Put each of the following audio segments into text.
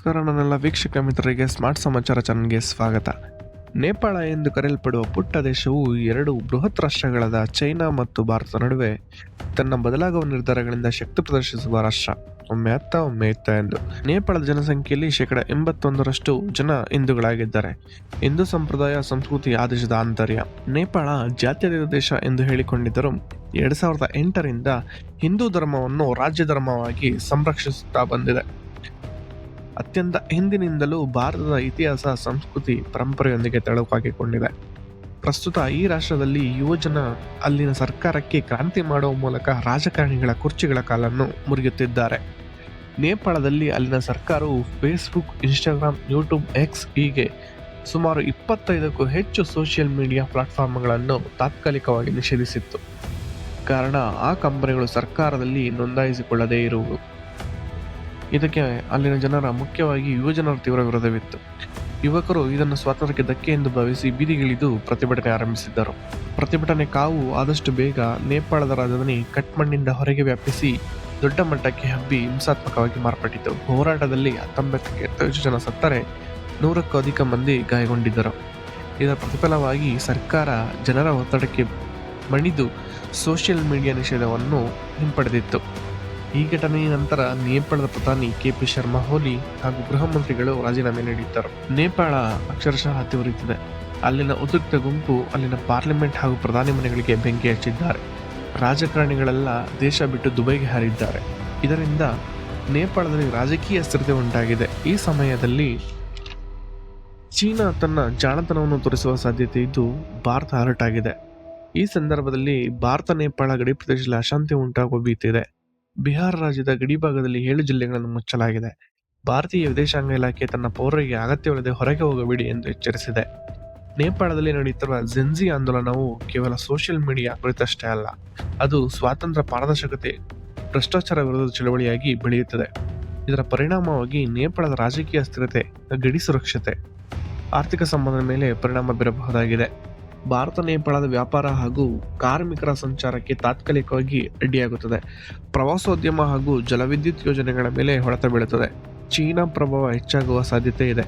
ನಮಸ್ಕಾರ, ನನ್ನೆಲ್ಲ ವೀಕ್ಷಕ ಮಿತ್ರರಿಗೆ ಸ್ಮಾರ್ಟ್ ಸಮಾಚಾರ ಚಾನಲ್ಗೆ ಸ್ವಾಗತ. ನೇಪಾಳ ಎಂದು ಕರೆಯಲ್ಪಡುವ ಪುಟ್ಟ ದೇಶವು ಎರಡು ಬೃಹತ್ ರಾಷ್ಟ್ರಗಳಾದ ಚೈನಾ ಮತ್ತು ಭಾರತ ನಡುವೆ ತನ್ನ ಬದಲಾಗುವ ನಿರ್ಧಾರಗಳಿಂದ ಶಕ್ತಿ ಪ್ರದರ್ಶಿಸುವ ರಾಷ್ಟ್ರ. ಒಮ್ಮೆ ಅತ್ತ, ಒಮ್ಮೆ ಇತ್ತ ಎಂದು. ನೇಪಾಳದ ಜನಸಂಖ್ಯೆಯಲ್ಲಿ ಶೇಕಡ ಎಂಬತ್ತೊಂದರಷ್ಟು ಜನ ಹಿಂದೂಗಳಾಗಿದ್ದಾರೆ. ಹಿಂದೂ ಸಂಪ್ರದಾಯ, ಸಂಸ್ಕೃತಿ, ಆದೇಶದ ದೇಶದ ಆಂತರ್ಯ. ನೇಪಾಳ ಜಾತ್ಯತೀತ ದೇಶ ಎಂದು ಹೇಳಿಕೊಂಡಿದ್ದರೂ ಎರಡ್ ಸಾವಿರದ ಎಂಟರಿಂದ ಹಿಂದೂ ಧರ್ಮವನ್ನು ರಾಜ್ಯ ಧರ್ಮವಾಗಿ ಸಂರಕ್ಷಿಸುತ್ತಾ ಬಂದಿದೆ. ಅತ್ಯಂತ ಹಿಂದಿನಿಂದಲೂ ಭಾರತದ ಇತಿಹಾಸ, ಸಂಸ್ಕೃತಿ, ಪರಂಪರೆಯೊಂದಿಗೆ ತಳುಕಾಗಿಕೊಂಡಿದೆ. ಪ್ರಸ್ತುತ ಈ ರಾಷ್ಟ್ರದಲ್ಲಿ ಯುವಜನ ಅಲ್ಲಿನ ಸರ್ಕಾರಕ್ಕೆ ಕ್ರಾಂತಿ ಮಾಡುವ ಮೂಲಕ ರಾಜಕಾರಣಿಗಳ ಕುರ್ಚಿಗಳ ಕಾಲನ್ನು ಮುರಿಯುತ್ತಿದ್ದಾರೆ. ನೇಪಾಳದಲ್ಲಿ ಅಲ್ಲಿನ ಸರ್ಕಾರವು ಫೇಸ್ಬುಕ್ ಇನ್ಸ್ಟಾಗ್ರಾಮ್ ಯೂಟ್ಯೂಬ್ ಎಕ್ಸ್ ಹೀಗೆ ಸುಮಾರು ಇಪ್ಪತ್ತೈದಕ್ಕೂ ಹೆಚ್ಚು ಸೋಷಿಯಲ್ ಮೀಡಿಯಾ ಪ್ಲಾಟ್ಫಾರ್ಮ್ಗಳನ್ನು ತಾತ್ಕಾಲಿಕವಾಗಿ ನಿಷೇಧಿಸಿತ್ತು. ಕಾರಣ, ಆ ಕಂಪನಿಗಳು ಸರ್ಕಾರದಲ್ಲಿ ನೋಂದಾಯಿಸಿಕೊಳ್ಳದೇ ಇರುವುದು. ಇದಕ್ಕೆ ಅಲ್ಲಿನ ಜನರ ಮುಖ್ಯವಾಗಿ ಯುವಜನರ ತೀವ್ರ ವಿರೋಧವಿತ್ತು. ಯುವಕರು ಇದನ್ನು ಸ್ವಾತಂತ್ರ್ಯಕ್ಕೆ ಧಕ್ಕೆ ಎಂದು ಭಾವಿಸಿ ಬೀದಿಗಿಳಿದು ಪ್ರತಿಭಟನೆ ಆರಂಭಿಸಿದ್ದರು. ಪ್ರತಿಭಟನೆ ಕಾವು ಆದಷ್ಟು ಬೇಗ ನೇಪಾಳದ ರಾಜಧಾನಿ ಕಟ್ಮಂಡಿಂದ ಹೊರಗೆ ವ್ಯಾಪಿಸಿ ದೊಡ್ಡ ಮಟ್ಟಕ್ಕೆ ಹಬ್ಬಿ ಹಿಂಸಾತ್ಮಕವಾಗಿ ಮಾರ್ಪಟ್ಟಿತು. ಹೋರಾಟದಲ್ಲಿ ಹತ್ತೊಂಬತ್ತಕ್ಕೆ ಹೆಚ್ಚು ಜನ ಸತ್ತರೆ ನೂರಕ್ಕೂ ಅಧಿಕ ಮಂದಿ ಗಾಯಗೊಂಡಿದ್ದರು. ಇದರ ಪ್ರತಿಫಲವಾಗಿ ಸರ್ಕಾರ ಜನರ ಒತ್ತಡಕ್ಕೆ ಮಣಿದು ಸೋಷಿಯಲ್ ಮೀಡಿಯಾ ನಿಷೇಧವನ್ನು ಹಿಂಪಡೆದಿತ್ತು. ಈ ಘಟನೆಯ ನಂತರ ನೇಪಾಳದ ಪ್ರಧಾನಿ ಕೆ ಪಿ ಶರ್ಮಾ ಹೋಲಿ ಹಾಗೂ ಗೃಹ ಮಂತ್ರಿಗಳು ರಾಜೀನಾಮೆ ನೀಡಿದ್ದರು. ನೇಪಾಳ ಅಕ್ಷರಶಃ ಹತ್ತಿ ಉರಿಯುತ್ತಿದೆ. ಅಲ್ಲಿನ ಉದ್ರಿಕ್ತ ಗುಂಪು ಅಲ್ಲಿನ ಪಾರ್ಲಿಮೆಂಟ್ ಹಾಗೂ ಪ್ರಧಾನಿ ಮನೆಗಳಿಗೆ ಬೆಂಕಿ ಹಚ್ಚಿದ್ದಾರೆ. ರಾಜಕಾರಣಿಗಳೆಲ್ಲ ದೇಶ ಬಿಟ್ಟು ದುಬೈಗೆ ಹಾರಿದ್ದಾರೆ. ಇದರಿಂದ ನೇಪಾಳದಲ್ಲಿ ರಾಜಕೀಯ ಸ್ಥಿರತೆ ಉಂಟಾಗಿದೆ. ಈ ಸಮಯದಲ್ಲಿ ಚೀನಾ ತನ್ನ ಜಾಣತನವನ್ನು ತೋರಿಸುವ ಸಾಧ್ಯತೆ ಇದ್ದು ಭಾರತ ಅಲರ್ಟ್ ಆಗಿದೆ ಈ ಸಂದರ್ಭದಲ್ಲಿ ಭಾರತ ನೇಪಾಳ ಗಡಿ ಪ್ರದೇಶದಲ್ಲಿ ಅಶಾಂತಿ ಉಂಟಾಗುವ ಭೀತಿ ಇದೆ. ಬಿಹಾರ ರಾಜ್ಯದ ಗಡಿಭಾಗದಲ್ಲಿ ಏಳು ಜಿಲ್ಲೆಗಳನ್ನು ಮುಚ್ಚಲಾಗಿದೆ. ಭಾರತೀಯ ವಿದೇಶಾಂಗ ಇಲಾಖೆ ತನ್ನ ಪೌರರಿಗೆ ಅಗತ್ಯವಿಲ್ಲದೆ ಹೊರಗೆ ಹೋಗಬೇಡಿ ಎಂದು ಎಚ್ಚರಿಸಿದೆ. ನೇಪಾಳದಲ್ಲಿ ನಡೆಯುತ್ತಿರುವ ಜೆನ್ಜಿ ಆಂದೋಲನವು ಕೇವಲ ಸೋಷಿಯಲ್ ಮೀಡಿಯಾ ಕುರಿತಷ್ಟೇ ಅಲ್ಲ, ಅದು ಸ್ವಾತಂತ್ರ್ಯ ಪಾರದರ್ಶಕತೆ, ಭ್ರಷ್ಟಾಚಾರ ವಿರೋಧದ ಚಳವಳಿಯಾಗಿ ಬೆಳೆಯುತ್ತದೆ. ಇದರ ಪರಿಣಾಮವಾಗಿ ನೇಪಾಳದ ರಾಜಕೀಯ ಸ್ಥಿರತೆ ಗಡಿ ಸುರಕ್ಷತೆ, ಆರ್ಥಿಕ ಸಂಬಂಧದ ಮೇಲೆ ಪರಿಣಾಮ ಬೀರಬಹುದಾಗಿದೆ. ಭಾರತ ನೇಪಾಳದ ವ್ಯಾಪಾರ ಹಾಗೂ ಕಾರ್ಮಿಕರ ಸಂಚಾರಕ್ಕೆ ತಾತ್ಕಾಲಿಕವಾಗಿ ಅಡ್ಡಿಯಾಗುತ್ತದೆ ಪ್ರವಾಸೋದ್ಯಮ ಹಾಗೂ ಜಲವಿದ್ಯುತ್ ಯೋಜನೆಗಳ ಮೇಲೆ ಹೊಡೆತ ಬೀಳುತ್ತದೆ. ಚೀನಾ ಪ್ರಭಾವ ಹೆಚ್ಚಾಗುವ ಸಾಧ್ಯತೆ ಇದೆ.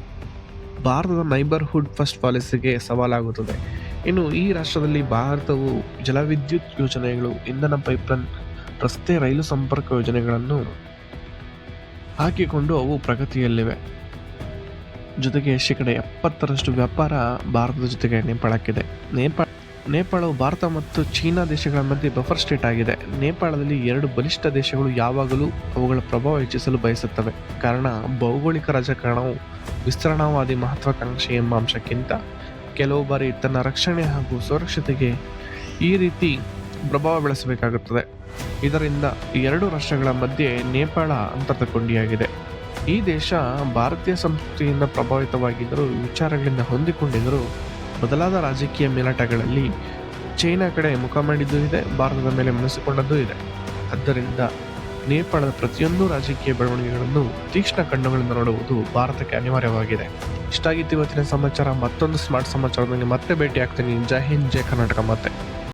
ಭಾರತದ ನೈಬರ್ಹುಡ್ ಫಸ್ಟ್ ಪಾಲಿಸಿಗೆ ಸವಾಲಾಗುತ್ತದೆ. ಇನ್ನು ಈ ರಾಷ್ಟ್ರದಲ್ಲಿ ಭಾರತವು ಜಲವಿದ್ಯುತ್ ಯೋಜನೆಗಳು, ಇಂಧನ ಪೈಪ್ಲೈನ್, ರಸ್ತೆ ರೈಲು ಸಂಪರ್ಕ ಯೋಜನೆಗಳನ್ನು ಹಾಕಿಕೊಂಡು ಅವು ಪ್ರಗತಿಯಲ್ಲಿವೆ. ಜೊತೆಗೆ ಶೇಕಡ ಎಪ್ಪತ್ತರಷ್ಟು ವ್ಯಾಪಾರ ಭಾರತದ ಜೊತೆಗೆ ನೇಪಾಳಕ್ಕಿದೆ. ನೇಪಾಳ, ನೇಪಾಳವು ಭಾರತ ಮತ್ತು ಚೀನಾ ದೇಶಗಳ ಮಧ್ಯೆ ಬಫರ್ ಸ್ಟೇಟ್ ಆಗಿದೆ. ನೇಪಾಳದಲ್ಲಿ ಎರಡು ಬಲಿಷ್ಠ ದೇಶಗಳು ಯಾವಾಗಲೂ ಅವುಗಳ ಪ್ರಭಾವ ಹೆಚ್ಚಿಸಲು ಬಯಸುತ್ತವೆ. ಕಾರಣ, ಭೌಗೋಳಿಕ ರಾಜಕಾರಣವು ವಿಸ್ತರಣಾವಾದಿ ಮಹತ್ವಾಕಾಂಕ್ಷೆ ಎಂಬ ಅಂಶಕ್ಕಿಂತ ಕೆಲವು ಬಾರಿ ತನ್ನ ರಕ್ಷಣೆ ಹಾಗೂ ಸುರಕ್ಷತೆಗೆ ಈ ರೀತಿ ಪ್ರಭಾವ ಬೆಳೆಸಬೇಕಾಗುತ್ತದೆ. ಇದರಿಂದ ಎರಡು ರಾಷ್ಟ್ರಗಳ ಮಧ್ಯೆ ನೇಪಾಳ ಅಂತರ್ಕೊಂಡಿಯಾಗಿದೆ ಈ ದೇಶ ಭಾರತೀಯ ಸಂಸ್ಕೃತಿಯಿಂದ ಪ್ರಭಾವಿತವಾಗಿದ್ದರೂ, ವಿಚಾರಗಳಿಂದ ಹೊಂದಿಕೊಂಡಿದ್ದರೂ, ಬದಲಾದ ರಾಜಕೀಯ ಮೇಲಾಟಗಳಲ್ಲಿ ಚೈನಾ ಕಡೆ ಮುಖ ಮಾಡಿದ್ದೂ ಇದೆ, ಭಾರತದ ಮೇಲೆ ಮನಸ್ಸುಕೊಂಡದ್ದೂ ಇದೆ. ಆದ್ದರಿಂದ ನೇಪಾಳದ ಪ್ರತಿಯೊಂದು ರಾಜಕೀಯ ಬೆಳವಣಿಗೆಗಳನ್ನು ತೀಕ್ಷ್ಣ ಕಣ್ಣುಗಳಿಂದ ನೋಡುವುದು ಭಾರತಕ್ಕೆ ಅನಿವಾರ್ಯವಾಗಿದೆ. ಇಷ್ಟಾಗಿತ್ತು ಇವತ್ತಿನ ಸಮಾಚಾರ, ಮತ್ತೊಂದು ಸ್ಮಾರ್ಟ್ ಸಮಾಚಾರದೊಂದಿಗೆ ಮತ್ತೆ ಭೇಟಿ ಆಗ್ತೀನಿ ಜೈ ಹಿಂದ್, ಜೈ ಕರ್ನಾಟಕ, ಮತ್ತೆ.